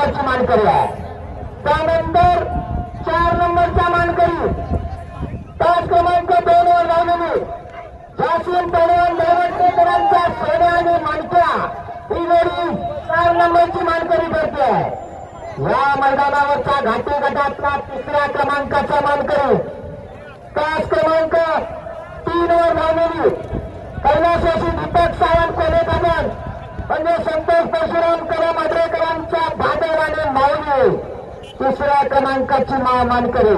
नंबरची मानकरी आहे. त्यानंतर चार नंबरचा मानकरी. तास क्रमांक दोन वर लावलेली जाशीन पहलवान दळवटकरांचा सोने आणि मानक्या ही जोडी चार नंबरची मानकरी करते या मैदानावरचा घाटी गटातला तिसऱ्या क्रमांकाचा मानकरी. तास क्रमांक तीन वर लावलेली कैलासवासी दीपक सावंत कोले म्हणजे संतोष परशुराम कला मात्रेकरांच्या भादर आणि माऊली तिसऱ्या क्रमांकाची मा मानकरी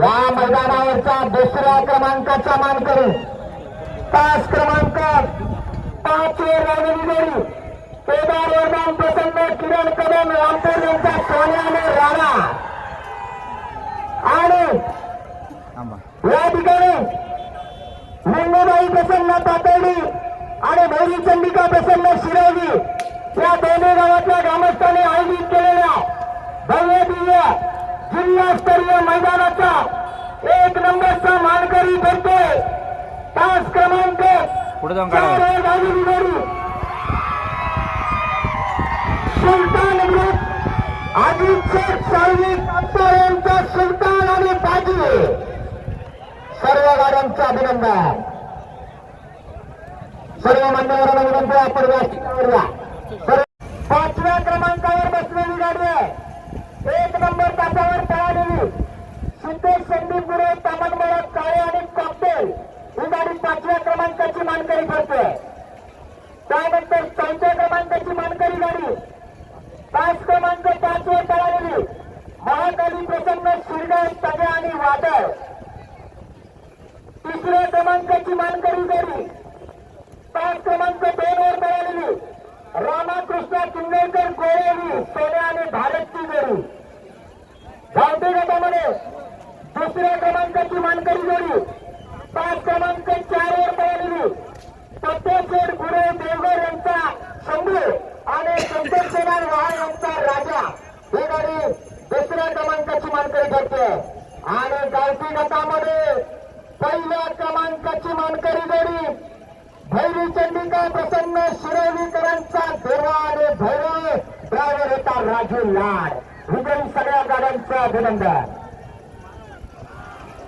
या मैदानावरचा दुसऱ्या क्रमांकाचा मानकरी तास क्रमांक पाच जोडी. केदार वर्धन प्रसन्न किरण कदम रामपूर यांचा सोन्याने राणा. आणि या ठिकाणी मंगूबाई प्रसन्न पातळी आणि भैरी चंडिका प्रसन्न शिरवली या दोन्ही गावातल्या ग्रामस्थांनी आयोजित दिव्य जिल्हास्तरीय मैदानाचा एक नंबरचा मानकरी ठरते तास क्रमांक सुलतान ग्रुप अजित शेख कापसा यांचा सुलतान आणि बाजी. सर्व गाड्यांचं अभिनंदन. सर्व मान्यवरांना विनंती आपण या सर्व- पाचव्या क्रमांकाची मानकरी करतोय त्यानंतर चौथ्या क्रमांकाची मानकरी गाडी. पाच क्रमांक पाच वर महाकाली प्रसन्न शिरगाव तगे आणि वादळ. तिसऱ्या क्रमांकाची मानकरी गाडी. पाच क्रमांक दोन वर मिळालेली रामाकृष्ण किंगेकर गोळेली सोने आणि भारतची जोडी. धावते गटामध्ये दुसऱ्या क्रमांकाची मानकरी जोडी पाच क्रमांक चार वर मिळालेली सत्यशेठ गुरु देवघर यांचा शंभू आणि शंकरसेनार वहाळ यांचा राजा ही गाडी दुसऱ्या क्रमांकाची मानकरी ठरते आणि गावठी गटामध्ये पहिल्या क्रमांकाची मानकरी जोडी भैरी चंडिका प्रसन्न शिरवलीकरांचा देवा आणि भैरव ड्रायव्हर होता राजू लाड. विजयी सगळ्या गाड्यांचं अभिनंदन.